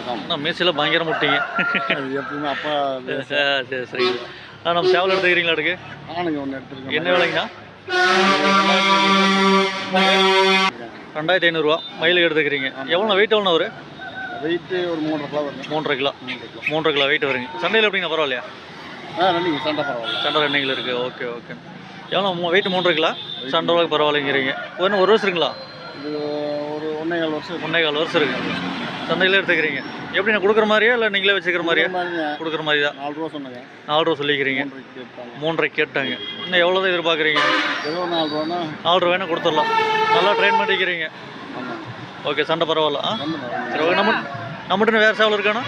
வணக்கம். அண்ணா மேசியில் பயங்கர முட்டிங்க அது எப்பவுமே அப்பா ஆ, சரி சரி அண்ணா நம்ம சேவல் எடுத்துக்கிறீங்களா அதுக்கு ஆணுங்க ஒன்று எடுத்துருக்கேன். என்ன விலைங்கண்ணா? ரெண்டாயிரத்தி ஐநூறுரூவா மயிலுக்கு எடுத்துக்கிறீங்க. எவ்வளோ வெயிட் எவ்வளோ வரும்? வெயிட்டு ஒரு மூன்றரை கிலோ வருங்க. மூன்றரை கிலோ. மூன்றரை கிலோ. மூன்றரை கிலோ வெயிட் வருங்க. சண்டையில் எப்படிங்க பரவாயில்லையா? ஆ ரெண்டு சண்டை பரவாயில்ல. சண்டை ரெண்டுங்கள இருக்குது ஓகே ஓகே. எவ்வளோ வெயிட் மூன்றரை கிலோ? சண்டை அளவுக்கு பரவாயில்லைங்கிறீங்க. ஒன்று ஒரு வருஷம் இருக்குங்களா? இது ஒரு ஒன்றே கால் வருஷம் இருக்கு. ஒன்றே கால் வருஷம் இருக்குது சந்தையில் எடுத்துக்கிறீங்க. எப்படி நான் கொடுக்குற மாதிரியா இல்லை நீங்களே வச்சுக்கிற மாதிரியா? கொடுக்குற மாதிரி தான் நாலு ரூபா சொன்னேங்க. நாலு ரூபா சொல்லிக்கிறீங்க. மூன்றரை கேட்டாங்க. இன்னும் எவ்வளோ தான் எதிர்பார்க்குறீங்க? ஏதோ நாலு ரூபானா நாலு ரூபாய்னா கொடுத்துடலாம். நல்லா ட்ரெயின் பண்ணிக்கிறீங்க ஓகே சண்டை பரவாயில்ல ஆ? சரி ஓகே நம்ம நம்மகிட்ட வேறு சேவல் இருக்கானா?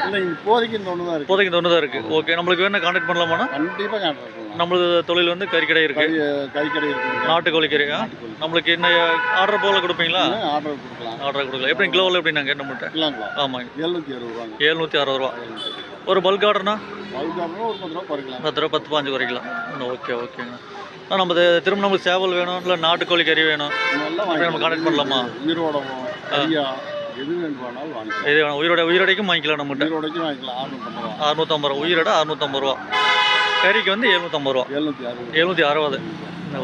இல்லை இப்போதைக்கு இந்த ஒன்று தான் இருக்கு. இப்போதைக்கு இந்த ஒன்று தான் இருக்குது ஓகே நம்மளுக்கு வேணும் கான்டாக்ட் பண்ணலாமாண்ணா கண்டிப்பாக நம்மளது தொழில் வந்து கறிக்கடை கறி இருக்குது கறிக்கடை இருக்குங்க நாட்டுக்கோழி கறி ஆ? நம்மளுக்கு என்ன ஆர்டர் போல் கொடுப்பீங்களா? ஆர்டர் கொடுக்கலாம். ஆர்டர் கொடுக்கலாம். எப்படி கிலோவில் எப்படின்னாங்க நம்மகிட்ட இருக்கலாங்களா ஆமாங்க எழுநூற்றி அறுபது எழுநூற்றி அறுபது ரூபா. ஒரு பல்க் ஆர்டர்னா ஒரு பத்து ரூபா குறைக்கலாம். பத்து ரூபா பத்து பாஞ்சு குறைக்கலாம். ஓகே ஓகேங்க ஆ நம்ம திரும்ப நம்மளுக்கு சேவல் வேணும் இல்லை நாட்டுக்கோழி கறி வேணும்? நம்ம கான்டாக்ட் பண்ணலாமா? கறியா எது வேணுமானாலும் வாங்கிக்கலாம். இது வேணும். உயிரோட உயிரோடைக்கும் வாங்கிக்கலாம் நம்மகிட்ட. உயிரோடைக்கும் வாங்கிக்கலாம். ஆர்டர் பண்ணுறோம் அறுநூத்தம்பது ரூபா. உயிரோட அறுநூத்தம்பது ரூபா. கறிக்கு வந்து எழுநூத்தம்பது ரூபா. எழுநூற்றி அறுபது. எழுநூற்றி அறுபது.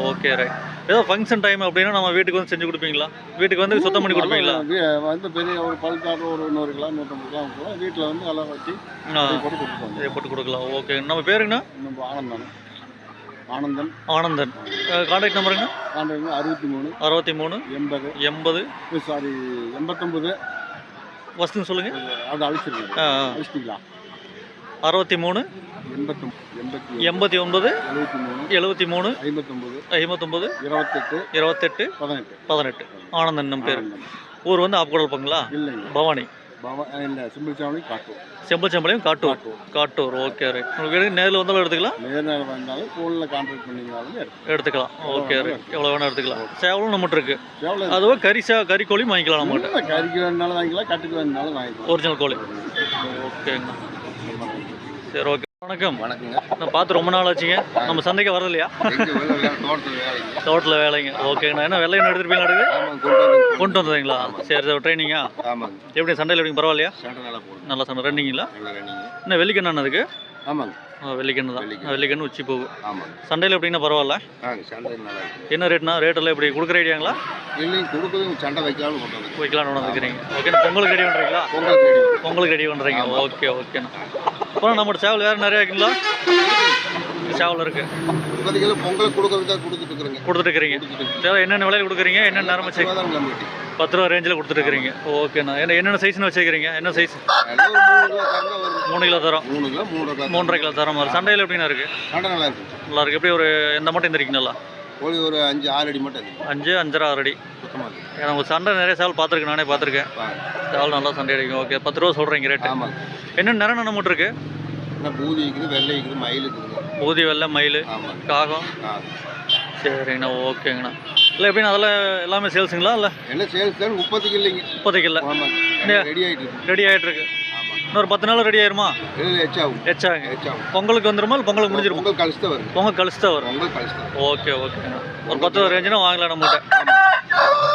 ஓகே ரைட் ஏதோ ஃபங்க்ஷன் டைம் அப்படின்னா நம்ம வீட்டுக்கு வந்து செஞ்சு கொடுப்பீங்களா? வீட்டுக்கு வந்து சுத்தம் பண்ணி கொடுப்பீங்களா? வந்து பெரிய ஒரு பல்காட்டு ஒரு நூறு கிலோ நூற்றம்பது கிலோ கூட வீட்டில் வந்து நல்லா வச்சு போட்டு இதை போட்டு கொடுக்கலாம். ஓகே. நம்ம பேருங்கண்ணா நம்ம ஆனந்தன். ஆனந்தன். ஆனந்தன். கான்டாக்ட் நம்பருங்கண்ணா கான்டாக்ட் அறுபத்தி மூணு. அறுபத்தி மூணு. எண்பது. எண்பது. சாரி எண்பத்தொம்பது. ஃபஸ்ட்டுங்க சொல்லுங்கள் அது ஆ. அழிச்சிட்டிங்களா? அறுபத்தி மூணு. எண்பத்தி எண்பத்தி ஒன்பது எழுபத்தி மூணு. எழுபத்தி மூணு. ஐம்பத்தொம்பது. ஐம்பத்தொம்பது. இருபத்தெட்டு. இருபத்தெட்டு. பதினெட்டு. பதினெட்டு. ஆனந்தன் பேர். ஊர் வந்து ஆப்கோடல்பங்களா இல்லைங்க. பவானி. பவ இல்லை சிம்பிள் காட்டும் செம்பச்சம்பளையும் காட்டூர்? காட்டூர். ஓகே ரைட் உங்களுக்கு வேணும் நேரில் வந்தாலும் எடுத்துக்கலாம். நேரில் வந்தாலும் ஃபோனில் கான்டாக்ட் பண்ணிங்கனாலும் எடுத்து எடுத்துக்கலாம். ஓகே ரைட் எவ்வளோ வேணால் எடுத்துக்கலாம். சேவலும் நம்மகிட்ட இருக்கு. எவ்வளோ அதுவும் கறி சே கறி கோழியும் வாங்கிக்கலாம் நம்மகிட்ட. இல்லை கறிக்கு வேணுனாலும் வாங்கிக்கலாம் கட்டுக்கு வேணுனாலும் வாங்கிக்கலாம். ஒரிஜினல் கோழி. ஓகேங்கண்ணா சரி ஓகே வணக்கம். வணக்கங்க. நான் பார்த்து ரொம்ப நாள் ஆச்சுங்க. நம்ம சந்தைக்கு வரது இல்லையா தோட்டத்தில் வேலைங்க. ஓகேங்கண்ணா என்ன எடுத்துருப்பீங்களா அடுத்து ஆமாங்க கொண்டு வந்து கொண்டு வந்ததுங்களா? சரி சரி ட்ரைனிங்கா ஆமாங்க. எப்படி சண்டையில் எப்படிங்க? பரவாயில்லையா? நல்லா சண்டை. ரெண்டிங்களா நல்லா ரன்னிங்க என்ன வெள்ளிக்கண்ணா அதுக்கு? ஆமாங்க. வெள்ளிக்கண்ணு தான். வெள்ளிக்கண்ணு. உச்சி போகும் ஆமாங்க. சண்டையில் எப்படின்னா பரவாயில்ல. என்ன ரேட்னா ரேட்டெல்லாம் எப்படி? கொடுக்குற ஐடியாங்களா? இல்லைங்க கொடுக்குறது சண்டை வைக்காமல் கொண்டு வைக்கலாம்னு வந்துக்கிறீங்க ஓகே பொங்கலுக்கு ரெடி பண்ணுறீங்களா பொங்கலுக்கு ரெடி பண்ணுறீங்க ஓகே ஓகேண்ணா. அப்புறம் நம்ம சேவல் வேறு நிறையா இருக்குங்களா சேவல் இருக்குது இப்போதைக்கு பொங்கல் கொடுத்துட்டு இருக்கிறேங்க. என்னென்ன விலையில் கொடுக்குறீங்க? என்னென்ன நேரம் வச்சு தான் நம்மகிட்ட பத்து ரூபா ரேஞ்சில் கொடுத்துட்டு இருக்கிறீங்க. ஓகேண்ணா என்ன என்னென்ன சைஸ்னு வச்சுக்கிறீங்க? என்ன சைஸ் மூணு கிலோ வரும். மூணு கிலோ தரோம். மூணு கிலோ மூன்றரை கிலோ தரம். சண்டையில் எப்படிண்ணா இருக்குது சண்டை நல்லா இருக்கு. நல்லா இருக்குது எப்படி ஒரு எந்த மட்டும் இருந்திருக்கீங்க நல்லா கோழி ஒரு அஞ்சு ஆறு அடி மட்டும் அஞ்சு அஞ்சரை ஆறு அடி. சுத்தமாக ஏன்னா உங்கள் சண்டை நிறைய சேவல் பார்த்துருக்கேன் நானே பார்த்துருக்கேன். சேவல் நல்லா சண்டை அடிக்கும். ஓகே பத்து ரூபா சொல்கிறீங்க ரேட்டு ஆமாங்க என்னென்ன நிறம் நம்ம இருக்கு? என்ன பூதி இருக்குது வெள்ளை இருக்குது மயில் இருக்குதுங்க ஊதி வெள்ளை மயில் காகம். சரிங்கண்ணா ஓகேங்கண்ணா. இல்லை எப்படின்னா அதெல்லாம் எல்லாமே சேல்ஸுங்களா இல்லை? என்ன சேல்ஸ் தான்? இல்லைங்க இப்போதைக்கு இல்லை ஆமாங்க ரெடி ஆகிட்டு இருக்கு. ரெடி ஆகிட்டு இருக்கு. ஆமாங்க இன்னொரு பத்து நாள் ரெடி ஆயிருமா? எச்சாங்க எச்சாகும் பொங்கலுக்கு வந்துருமா இல்லை பொங்கலுக்கு முடிஞ்சிருமா? பொங்கல் கழிச்சு வரும். பொங்கல் கழிச்சு தான் வரும். ஓகே ஓகேண்ணா ஒரு பத்து ரேஞ்சுனா வாங்கலாம் நம்மகிட்ட.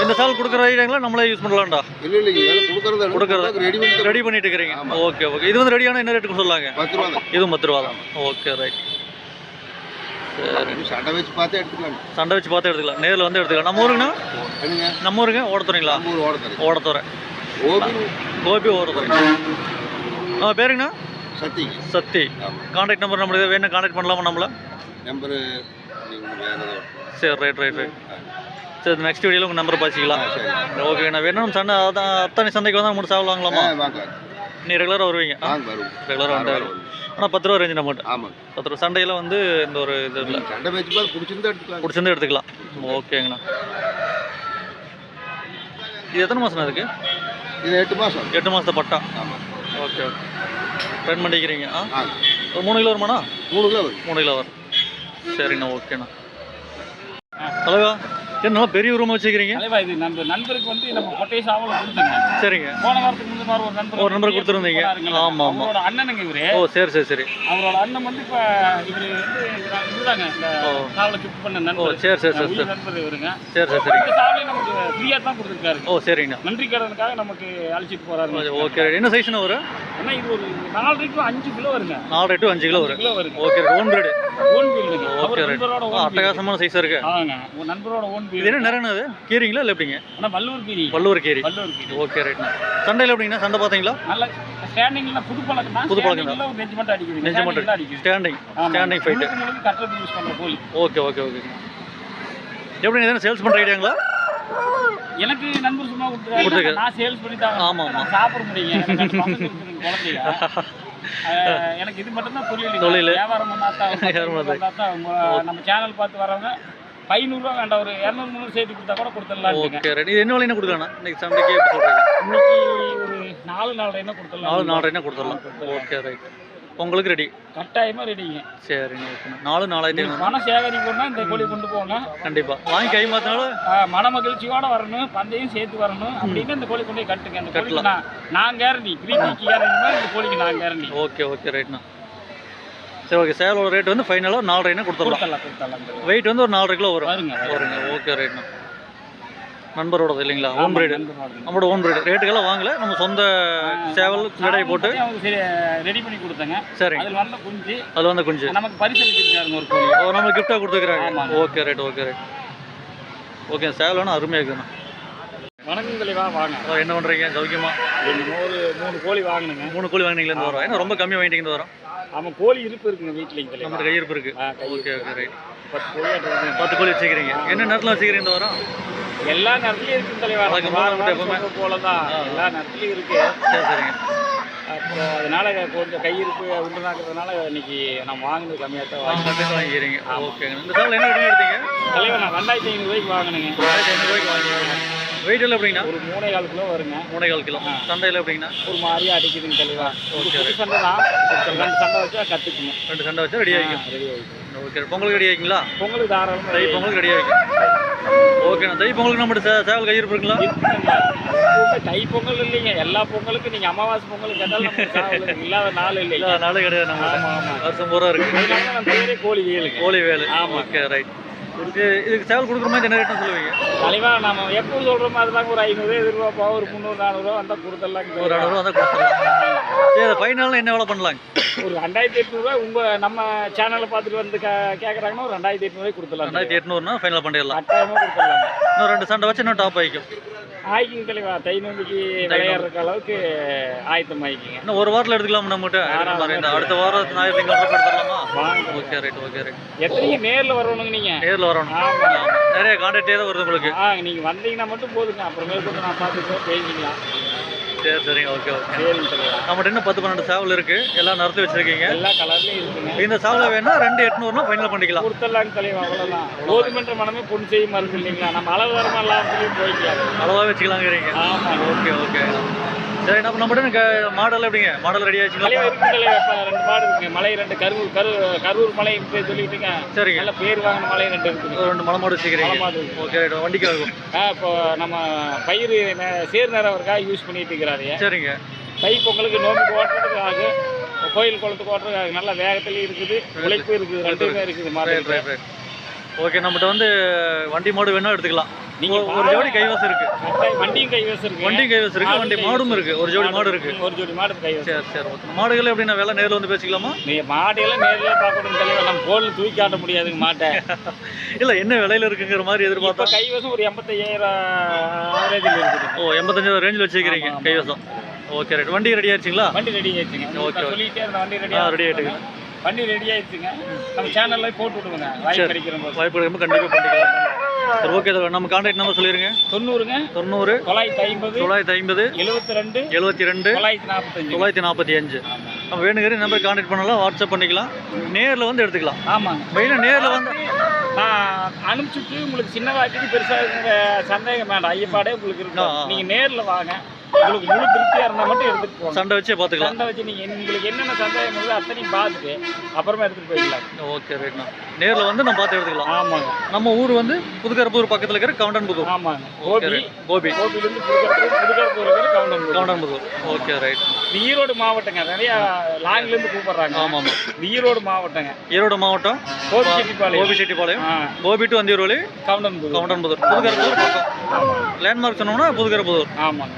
இந்த சால் கொடுக்குற ஐடியாங்களா நம்மளே யூஸ் பண்ணலாம்டா. இல்லை இதெல்லாம் கொடுக்குறது கொடுக்கறது. ரெடி பண்ணி ரெடி பண்ணிட்டு இருக்கிறீங்க. ஓகே ஓகே இது வந்து ரெடியான என்ன ரேட்டுக்கு சொல்லாங்க? பத்து ரூபா இதுவும் பத்து ரூபா தான். ஓகே ரைட் சரி. சண்டை வச்சு பார்த்தே எடுத்துக்கலாம். சண்டை வச்சு பார்த்து எடுத்துக்கலாம். நேரில் வந்து எடுத்துக்கலாம். நம்ம ஊருங்கண்ணா? நம்ம ஊருங்க? ஓடத்துறீங்களா? நம்ம ஊர் ஓட தரேன் ஓடத்துறை. ஓபி கோபி ஓடத்துறை. ஆ பேருங்கண்ணா. சத்திங்க. சக்தி ஆமாம் கான்டாக்ட் நம்பர் நம்மளுக்கு வேணும் கான்டாக்ட் பண்ணலாமா நம்மள? நம்பரு சரி ரைட் ரைட் ரைட் சரி நெக்ஸ்ட் வீடியோவில் உங்கள் நம்பர் பாய்ச்சிக்கலாம். சரி. ஓகே நான் வேணும் சண்டை அதான் அத்தனை சந்தைக்கு வந்தால் வாங்கலாமா வாங்க நீ ரெகுலராக வருவீங்க. ரெகுலராக வாரம். வந்து வருவோம். ஆனால் பத்து ரூபா ரேஞ்சு நம்மகிட்ட ஆமாங்க. பத்து ரூபா. சண்டையில் வந்து இந்த ஒரு இது இல்லை. சண்டை பிடிச்சிருந்தா எடுத்துக்கலாம். பிடிச்சிருந்து எடுத்துக்கலாம். ஓகேங்கண்ணா இது எத்தனை மாதம் இருக்கு இது எட்டு மாதம் எட்டு மாதத்தை பட்டா. ஆமாம் ஓகே ஓகே. ட்ரெயின் பண்ணிக்கிறீங்க. ஆ? ஒரு மூணு கிலோ வருமாண்ணா? மூணு கிலோ மூணு கிலோ வரும். சரிண்ணா ஓகேண்ணா. ஹலோ சரி நல்லா பெரிய ரூம் வச்சுக்கிறீங்க தலைவா இது நம்ம நண்பருக்கு வந்து நம்ம கொட்டை சாவல கொடுத்துங்க சரிங்க. போன வாரத்துக்கு முந்தின வாரம் ஒரு நண்பர் ஒரு நண்பர் கொடுத்துருந்தீங்க. ஆமா, ஆமா. அவரோட அண்ணனுங்க இவரு. ஓ சரி சரி சரி. அவரோட அண்ணன் வந்து இப்ப இவரு வந்து இதுதாங்க இந்த ஓ. சாவல கிஃப்ட் பண்ண ஓ நண்பர் சரி சரி சரி. சரி நண்பர் இவருங்க. சரி சரி சரிங்க இந்த சாவலை நமக்கு ஃப்ரீயா தான் கொடுத்துருக்காரு. ஓ சரிங்கண்ணா நன்றி கடனுக்காக நமக்கு அழைச்சிட்டு போறாரு. ஓகே என்ன சைஸ்ண்ணா வரும்? ஏன்னா இது ஒரு நாலு டு அஞ்சு கிலோ வருங்க. நாலு டு அஞ்சு கிலோ வரும். ஓகே ஓன் பிரீடு ஓன் வீல்டுங்க ஓகே ரைட் அட்டகாசமான சைஸாக இருக்கு. ஆமாங்க. நண்பரோட ஓன் வீல் என்ன நிறைய அது? கீரிங்களா இல்லை எப்படிங்க? ஆனா வல்லூர் கீரி. வல்லூர் கீரி. ஓகே ரைட்ண்ணா சண்டையில் எப்படிங்கண்ணா சண்டை பார்த்தீங்களா? நல்ல ஸ்டாண்டிங்ல புது பழக்கம் புது பழக்கம். மட்டும் மட்டும். ஸ்டாண்டிங். ஸ்டாண்டிங் கட்டுறது யூஸ் பண்ற கோழி. ஓகே ஓகே ஓகே எப்படி எதனா சேல்ஸ் பண்ணுற ஐடியாங்களா? எனக்கு நண்பர் சும்மா. கொடுத்துருக்காரு நான் சேல்ஸ் பண்ணி தான் ஆமா, ஆமா. நான் சாப்பிட முடியுங்க குழந்தைங்க எனக்கு இது மட்டும் தான் தொழில். தொழில். வியாபாரம் பண்ணாதான் வியாபாரம் பண்ணா பண்ணா தான் அவங்க நம்ம சேனல் பார்த்து வரவங்க ஐநூறுரூவா வேண்டாம் ஒரு இரநூறு முந்நூறு சேர்த்து கொடுத்தா கூட கொடுத்துடலாம்ங்க ஓகே ரைட். இது என்ன விலைன்னு கொடுக்கலாண்ணா இன்னைக்கு சண்டைக்கு எப்படி சொல்கிறீங்க இன்னைக்கு ஒரு நாலு நாலு என்ன கொடுத்துடலாம்? நாலு நாலரைனா கொடுத்துடலாம்? Okay right. உங்களுக்கு ரெடி கட்டாயமா ரெடிங்க சரிங்க ஓகேண்ணா நாலு நாலாயிரத்தி ஐநூறு. பணம் சேகரிக்கணும்னா இந்த கோழி கொண்டு போகணும் கண்டிப்பாக வாங்கி கை மாற்றினாலும் மன மகிழ்ச்சியோட வரணும் பந்தையும் சேர்த்து வரணும். அப்படின்னு இந்த கோழி கொண்டு போய் கட்டுங்க. அந்த கோழிக்கு நான் நான் கேரண்டி பிரீத்திக்கு கேரண்டி மாதிரி இந்த கோழிக்கு நான் கேரண்டி ஓகே ஓகே ரைட்ண்ணா சரி ஓகே சேவலோட ரேட் வந்து ஃபைனலாக நாலரைனா கொடுத்துடலாம்? வெயிட் வந்து ஒரு நாலரை கிலோ வரும். வருங்க வருங்க. ஓகே ரைட்ண்ணா நண்பரோடது இல்லைங்களா? Own breed. நம்மளோட ஓன் பிரீடு ரேட்டுக்கெல்லாம் வாங்கல. நம்ம சொந்த சேவல் நடை போட்டு. சரி ரெடி பண்ணி கொடுத்தாங்க. சரிங்க. அதில் வந்த குஞ்சு அதில் வந்து கொஞ்சம் நமக்கு பரிசு ஒரு ஓ நம்மளுக்கு கிஃப்டாக கொடுத்துருக்குறாங்க. Okay right okay right okay சேவல் வேணும் அருமையாக இருக்குண்ணா. வணக்கம் தலைவா வாங்க. என்ன பண்ணுறீங்க சௌக்கியமா? ஒரு மூணு கோழி வாங்கினுங்க. மூணு கோழி வாங்கினீங்களேருந்து வரோம்? ஏன்னா ரொம்ப கம்மியாக வாங்கிட்டீங்கன்னு வரோம். ஆமாம் கோழி இருப்பு இருக்குங்க வீட்டில் நம்மகிட்ட கையிருப்பு இருக்கு. ஓகே ஓகே ரைட் பத்து கோழி. பத்து கோழி வச்சுக்கிறீங்க என்ன நேரத்தில் வச்சுக்கிறீங்க இந்த வாரம்? எல்லா நேரத்துலயும் இருக்கு தலைவா. வழக்கம் போல போலதான். எல்லா நேரத்துலயும் இருக்கு. சரி சரிங்க அப்போ அதனால கொஞ்சம் கையிருப்பு உண்டுனாக்கிறதுனால இன்னைக்கு நம்ம வாங்கினது கம்மியாக தான் வாங்கி ஓகேங்க இந்த சேவல் என்ன ரேட் எடுத்தீங்க? தலைவா நான் ரெண்டாயிரத்தி ஐநூறு ரூபாய்க்கு வாங்கினேங்க. ஆயிரத்தி ஐநூறுரூவாய்க்கு வாங்கிக்கிறீங்க வெயிட் எல்லாம் எப்படிங்கண்ணா? ஒரு மூணே கால் கிலோ வருங்க. மூணே கால். கிலோ சண்டையில் எப்படிங்கண்ணா? ஒரு மாதிரியா அடிக்குதுங்க தலைவா. ஒரு சண்டை தான். ரெண்டு சண்டை வச்சா கற்றுக்குங்க ரெண்டு சண்டை வச்சா ரெடி ஆகிக்கும். ரெடி ஆகிடும் ஓகே. பொங்கலுக்கு ரெடி ஆகிங்களா பொங்கலுக்கு தாராளமாக பொங்கலுக்கு ரெடி ஆகிக்கும். ஓகேண்ணா தை பொங்கலுக்கு நம்ம சே- சேவல் கையிருப்பு இருக்குங்களா தை பொங்கல் இல்லைங்க. எல்லா பொங்கலுக்கும் நீங்க அமாவாசை பொங்கல் கேட்டாலும் இல்லாத நாள் இல்லை இல்லை நாளே கிடையாது நம்ம வருஷம் பூரா இருக்கு. கோழி வேலுங்க. கோழி வேலு. ஆமா. ஓகே ரைட் இது இதுக்கு சேவல் கொடுக்குற மாதிரி என்ன ரேட்னு சொல்லுவீங்க? தலைவா நம்ம எப்போ சொல்ற மாதிரி தாங்க. ஒரு ஐநூறு எதிர்பார்ப்பா ஒரு முந்நூறு நானூறுவா வந்தால் கொடுத்துடலாங்க. ஒரு அறுநூறுவா தான் கொடுத்துடலாம் சரி அதை ஃபைனலில் என்ன வேலை பண்ணலாங்க? ஒரு ரெண்டாயிரத்தி எட்நூறுவா உங்க நம்ம சேனலை பார்த்துட்டு வந்து கே கேட்குறாங்கன்னா ஒரு ரெண்டாயிரத்தி எட்நூறுவாய்க்கு கொடுத்துடலாம். ரெண்டாயிரத்தி எட்நூறுனா ஃபைனல் பண்ணிடலாம். கட்டாயமாக கொடுத்துடலாங்க இன்னும் ரெண்டு சண்டை வச்சு இன்னும் டாப் ஆகிக்கும் ஆயிக்குங்க தலைவா தை நோம்பிக்கு விளையாடுறதுக்கு அளவுக்கு ஆயத்தம் ஆயிக்குங்க. இன்னும் ஒரு வாரத்தில் எடுத்துக்கலாம் நம்மகிட்ட. அடுத்த வாரம் திங்கள் எடுத்துடலாமா? ஓகே ரைட் ஓகே ரைட் எத்தனைக்கு நேரில் வரணுங்க நீங்க? நேரில் வரணும். நிறைய கான்டாக்டே தான் வருது உங்களுக்கு. ஆ நீங்க வந்தீங்கன்னா மட்டும் போதுங்க. அப்புறமேல் கூட நான் பார்த்துட்டு பேசிக்கலாம். சரி சரிங்க ஓகே ஓகே. சரிங்க தலைவா நம்மகிட்ட இன்னும் பத்து பன்னெண்டு சேவல் இருக்கு. எல்லாம் நடத்தி வச்சிருக்கீங்க. எல்லா கலர்லையும் இருக்குங்க. இந்த சேவலை வேணா ரெண்டு எட்நூறுனா ஃபைனல் பண்ணிக்கலாம். கொடுத்துடலாங்க தலைவா அவ்வளோதான் போதுமன்ற மனமே பொன் செய்யும் மருந்து இல்லைங்களா நம்ம அளவு தரமா எல்லாத்துலேயும் போய்க்கலாம் அளவாக வச்சுக்கலாங்கிறீங்க. ஆமாம் ஓகே ஓகே. சரி நம்ம நம்மகிட்ட மாடல் எப்படிங்க? மாடல் ரெடி ஆச்சுங்களா இருக்கு ரெண்டு மாடு இருக்குங்க மலை ரெண்டு கரூர் கரு கரூர் மலை பேர் சொல்லிட்டுங்க சரிங்க. நல்ல பேர் வாங்கின மலை ரெண்டு இருக்குங்க ஒரு ரெண்டு மலை மாடு வச்சுக்கிறீங்க இருக்கு. Okay right. வண்டிக்கு ஆகும் ஆ இப்போ நம்ம பயிர் சேர் நேரவருக்காக யூஸ் பண்ணிட்டு இருக்கிறாரு. சரிங்க. தை பொங்கலுக்கு நோம்புக்கு ஓட்டுறதுக்கு ஆகும் கோயில் குளத்துக்கு ஓட்டுறதுக்கு நல்ல வேகத்துலேயும் இருக்குது. உழைப்பு இருக்குது. ரெண்டுமே இருக்குது மாடு ஓகே நம்மகிட்ட வந்து வண்டி மாடு வேணா எடுத்துக்கலாம். நீங்க ஒரு- ஜோடி கைவாசம் இருக்கு. வண்டியும் கைவசம் இருக்கு. வண்டியும் கைவாசம் இருக்கு. வண்டி மாடும் இருக்கு. ஒரு ஜோடி மாடு இருக்கு. ஒரு ஜோடி மாடு கைவசம் சரி சரி ஓகே. மாடுகள் எப்படின்னா வேலை நேரில் வந்து பேசிக்கலாமா? நீ மாடையெல்லாம் நேர்ல பார்க்கணும் தலைவர் நம்ம கோல் தூக்கி காட்ட முடியாதுங்க மாட்டை. இல்ல என்ன விலையில இருக்குங்கிற மாதிரி எதிர்பார்த்தா? கைவசம் ஒரு எண்பத்தையாயிரம் ஆவரேஜில் இருக்குது ஓ எண்பத்தஞ்சாயிரம் ரேஞ்சில் ஆமா. கைவசம். Okay right. வண்டி ரெடி ஆயிடுச்சுங்களா? வண்டி ரெடி ஆயிடுச்சுங்க. ஓகே. சொல்லிட்டே இருந்த வண்டி ரெடி ready ஆயிட்டுங்க. வண்டி ரெடி ஆயிடுச்சுங்க. நம்ம சேனல்ல போட்டு விடுங்க வாய்ப்பு. கிடைக்கிற வாய்ப்பு இருக்கும்போது கண்டிப்பாக பண்ணிக்கலாம். சரி ஓகே நம்ம கான்டாக்ட் நம்பர் சொல்லிடுங்க தொண்ணூறுங்க. தொண்ணூறு. தொள்ளாயிரத்தி ஐம்பது. தொள்ளாயிரத்தி ஐம்பது. எழுபத்தி ரெண்டு. எழுபத்தி ரெண்டு. தொள்ளாயிரத்தி நாற்பத்தஞ்சு தொள்ளாயிரத்தி நாற்பத்தி அஞ்சு நம்ம வேணுங்கிற நம்பர் கான்டாக்ட் பண்ணலாம் வாட்ஸ்அப் பண்ணிக்கலாம். நேரில் வந்து எடுத்துக்கலாம். ஆமாங்க. மெயினாக நேரில் வந்து அனுப்பிச்சுட்டு உங்களுக்கு சின்னதாக்கிட்டு பெருசாக இருக்கிற சந்தேகம் வேண்டாம். ஐயப்பாடே உங்களுக்கு. இருக்கும். நீங்கள் நேரில் வாங்க. உங்களுக்கு முழு திருப்தியா இருந்தா மட்டும் எடுத்துட்டு போங்க. சண்டை வச்சே பார்த்துக்கலாம் சண்டை வச்சு நீங்க உங்களுக்கு என்னென்ன சந்தேகம் இருக்குதோ அத்தனையும் பார்த்துட்டு அப்புறமா எடுத்துட்டு போய்க்கலாம் ஓகே ரைட்ண்ணா நேரில் வந்து நம்ம பார்த்து எடுத்துக்கலாம். ஆமாங்க. நம்ம ஊர் வந்து புதுக்கரப்பூர் பக்கத்தில் இருக்கிற கவுண்டன்புதூர். ஆமாங்க. கோபி. கோபி. கோபிலிருந்து புதுக்கடத்தூர் புதுக்கடத்தூர் இருக்கிற கவுண்டன் கவுண்டன்புதூர். Okay right. ஈரோடு மாவட்டங்க நிறைய லாங்ல இருந்து கூப்பிடுறாங்க. ஆமாம். ஈரோடு மாவட்டங்க. ஈரோடு மாவட்டம் கோபி செட்டிப்பாளையம். கோபி செட்டிப்பாளையம். கோபி டு அந்தியூர் வழி கவுண்டன் கவுண்டன்புதூர் புதுக்கரப்பூர் பக்கம் லேண்ட்மார்க் சொன்னோம்னா புதுக்கரப்பூர் ஆமாங்க.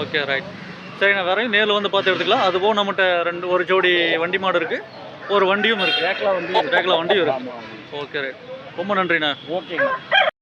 ஓகே ரைட் சரிண்ணா வேற நேரில் வந்து பார்த்து எடுத்துக்கலாம். அது போக நம்மகிட்ட ரெண்டு ஒரு ஜோடி வண்டி மாடு இருக்கு. ஒரு வண்டியும் இருக்கு. ரேக்கில் வந்து ரேக்கில் வண்டியும் இருக்கு. ஆமாம் ஓகே ரைட் ரொம்ப நன்றிண்ணா. ஓகேங்க